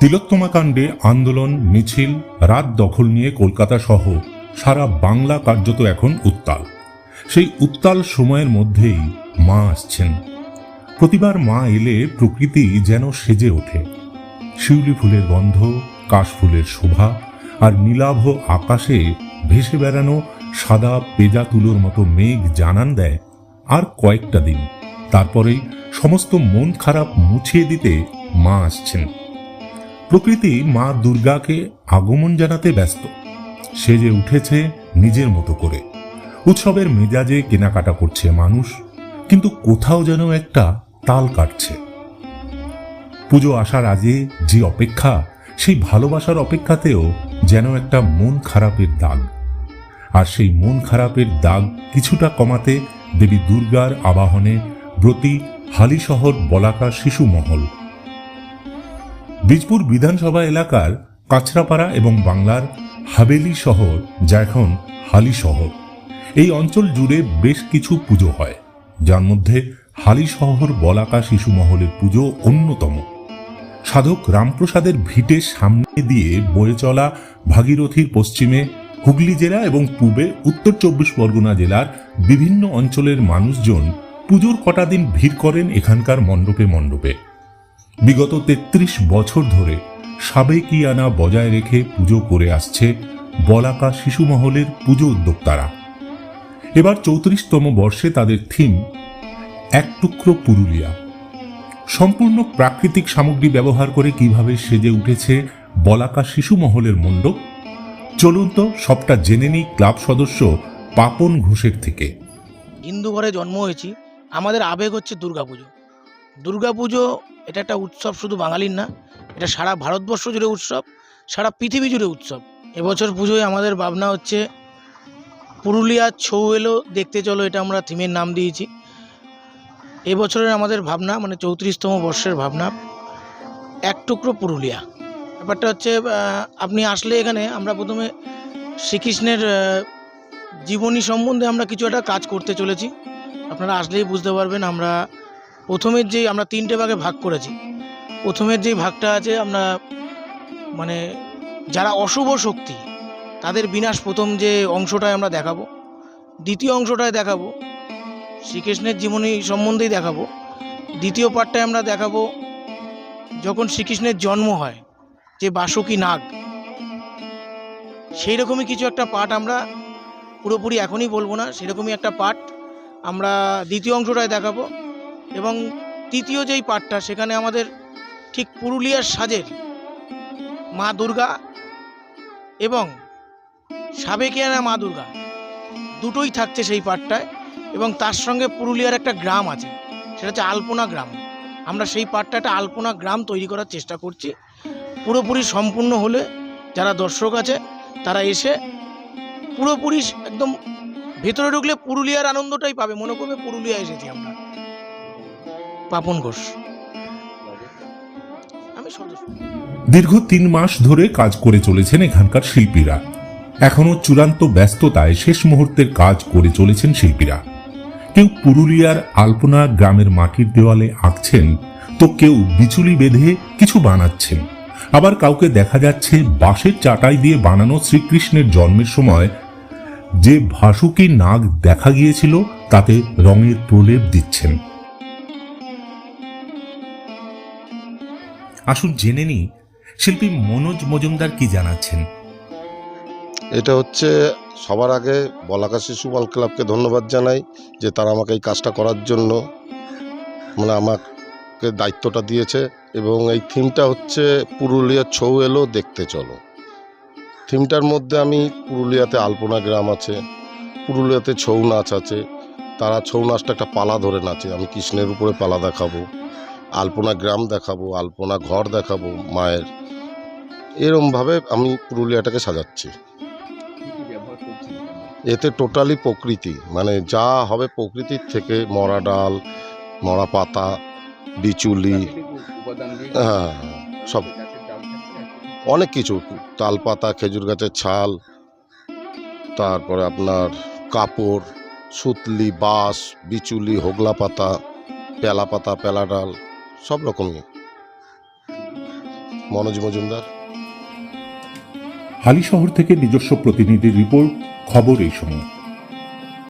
তিলোত্তমা কাণ্ডে আন্দোলন, মিছিল, রাত দখল নিয়ে কলকাতা সহ সারা বাংলা কার্যত এখন উত্তাল। সেই উত্তাল সময়ের মধ্যেই মা আসছেন। প্রতিবার মা এলে প্রকৃতি যেন সেজে ওঠে। শিউলি ফুলের গন্ধ কাশফুলের শোভা আর নীলাভ আকাশে ভেসে বেড়ানো সাদা পেজা তুলোর মতো মেঘ জানান দেয় আর কয়েকটা দিন। তারপরেই সমস্ত মন খারাপ মুছিয়ে দিতে মা আসছেন। প্রকৃতি মা দুর্গাকে আগমন জানাতে ব্যস্ত। সে যে উঠেছে নিজের মতো করে। উৎসবের মেজাজে কেনাকাটা করছে মানুষ, কিন্তু কোথাও যেন একটা তাল কাটছে। পুজো আসার আগে যে অপেক্ষা, সেই ভালোবাসার অপেক্ষাতেও যেন একটা মন খারাপের দাগ। আর সেই মন খারাপের দাগ কিছুটা কমাতে দেবী দুর্গার আবাহনে ব্রতী হালিশহর বলাকা শিশু মহল বীজপুর বিধানসভা এলাকার কাছড়াপাড়া এবং বাংলার হাবেলি শহর, যা এখন হালি শহর। এই অঞ্চল জুড়ে বেশ কিছু পুজো হয়। যার মধ্যে হালি শহর বলাকা শিশু মহলের পুজো অন্যতম। সাধক রামপ্রসাদের ভিটের সামনে দিয়ে বয়ে চলা ভাগীরথীর পশ্চিমে হুগলি জেলা এবং পূবে উত্তর চব্বিশ পরগনা জেলার বিভিন্ন অঞ্চলের মানুষজন পুজোর কটা দিন ভিড় করেন এখানকার মণ্ডপে মণ্ডপে। বিগত তেত্রিশ বছর ধরে সাবেকিয়ানা বজায় রেখে পুজো করে আসছে বলাকা শিশু মহলের পুজো উদ্যোক্তারা। এবার চৌত্রিশতম বর্ষে তাদের থিম, এক টুকরো পুরুলিয়া। সম্পূর্ণ প্রাকৃতিক সামগ্রী ব্যবহার করে কীভাবে সেজে উঠেছে বলাকা শিশু মহলের মণ্ডপ, চলুন তো সবটা জেনে নিই ক্লাব সদস্য পাপন ঘোষের থেকে। হিন্দু ঘরে জন্ম হয়েছি। আমাদের আবেগ হচ্ছে দুর্গাপুজো। দুর্গাপুজো এটা একটা উৎসব শুধু বাঙালির না, এটা সারা ভারতবর্ষ জুড়ে উৎসব, সারা পৃথিবী জুড়ে উৎসব। এবছর পুজোয় আমাদের ভাবনা হচ্ছে পুরুলিয়া ছৌ এলো, দেখতে চলো, এটা আমরা থিমের নাম দিয়েছি। এবছরের আমাদের ভাবনা মানে চৌত্রিশতম বর্ষের ভাবনা, এক টুকরো পুরুলিয়া। ব্যাপারটা হচ্ছে আপনি আসলে এখানে, আমরা প্রথমে শ্রীকৃষ্ণের জীবনী সম্বন্ধে আমরা কিছু একটা কাজ করতে চলেছি। আপনারা আসলেই বুঝতে পারবেন, আমরা প্রথমের যেই আমরা তিনটে ভাগে ভাগ করেছি, প্রথমের যেই ভাগটা আছে আমরা মানে যারা অশুভ শক্তি, তাদের বিনাশ প্রথম যে অংশটায় আমরা দেখাবো, দ্বিতীয় অংশটায় দেখাবো, শ্রীকৃষ্ণের জীবনী সম্বন্ধেই দেখাবো, দ্বিতীয় পার্টটায় আমরা দেখাবো, যখন শ্রীকৃষ্ণের জন্ম হয়, যে বাসুকী নাগ সেই রকমই কিছু একটা পার্ট আমরা পুরোপুরি এখনই বলব না, সেরকমই একটা পার্ট আমরা দ্বিতীয় অংশটায় দেখাবো। এবং তৃতীয় যেই পাঠটা, সেখানে আমাদের ঠিক পুরুলিয়ার সাজের মা দুর্গা এবং সাবেকিয়ানা মা দুর্গা দুটোই থাকছে সেই পাঠটায় এবং তার সঙ্গে পুরুলিয়ার একটা গ্রাম আছে, সেটা হচ্ছে আলপনা গ্রাম। আমরা সেই পার্টটা একটা আলপনা গ্রাম তৈরি করার চেষ্টা করছি। পুরোপুরি সম্পূর্ণ হলে যারা দর্শক আছে, তারা এসে পুরোপুরি একদম ভেতরে ঢুকলে পুরুলিয়ার আনন্দটাই পাবে। মনে করবে পুরুলিয়া এসেছি আমরা। পাপন ঘোষ। দীর্ঘ তিন মাস ধরে কাজ করে চলেছেন এখানকার শিল্পীরা। এখনও চূড়ান্ত ব্যস্ততায় শেষ মুহূর্তের কাজ করে চলেছেন শিল্পীরা। কেউ পুরুলিয়ার আলপনা গ্রামের মাটির দেওয়ালে আঁকছেন তো কেউ বিচুলি বেঁধে কিছু বানাচ্ছেন। আবার কাউকে দেখা যাচ্ছে বাঁশের চাটাই দিয়ে বানানো শ্রীকৃষ্ণের জন্মের সময়। যে ভাসুকি নাগ দেখা গিয়েছিল তাতে রঙের প্রলেপ দিচ্ছেন। আসুন জেনে নিই, শিল্পী মনোজ মজুমদার কি জানাচ্ছেন? এটা হচ্ছে সবার আগে বলাকা শিশু বল ক্লাবকে ধন্যবাদ জানাই যে তারা আমাকে এই কাজটা করার জন্য মানে আমাকে দায়িত্বটা দিয়েছে এবং এই থিমটা হচ্ছে পুরুলিয়ার ছৌ এলো, দেখতে চলো। থিমটার মধ্যে আমি পুরুলিয়াতে আলপনা গ্রাম আছে, পুরুলিয়াতে ছৌ নাচ আছে, তারা ছৌ নাচটা একটা পালা ধরে নাচে, আমি কৃষ্ণের উপরে পালা দেখাবো। আলপনা গ্রাম দেখাবো, আলপনা ঘর দেখাবো মায়ের। এরমভাবে আমি পুরুলিয়াটাকে সাজাচ্ছি। এতে টোটালি প্রকৃতি মানে যা হবে প্রকৃতির থেকে মরা ডাল, মরা পাতা, বিচুলি হ্যাঁ সব। অনেক কিছু, তাল পাতা, খেজুর গাছের ছাল, তারপরে আপনার কাপড়, সুতলি, বাঁশ, বিচুলি, হোগলা পাতা, পেলা পাতা, পেলা ডাল। সব রকমই মনোজ মজুমদার। হালি শহর থেকে নিজস্ব প্রতিনিধির রিপোর্ট খবর এই সময়।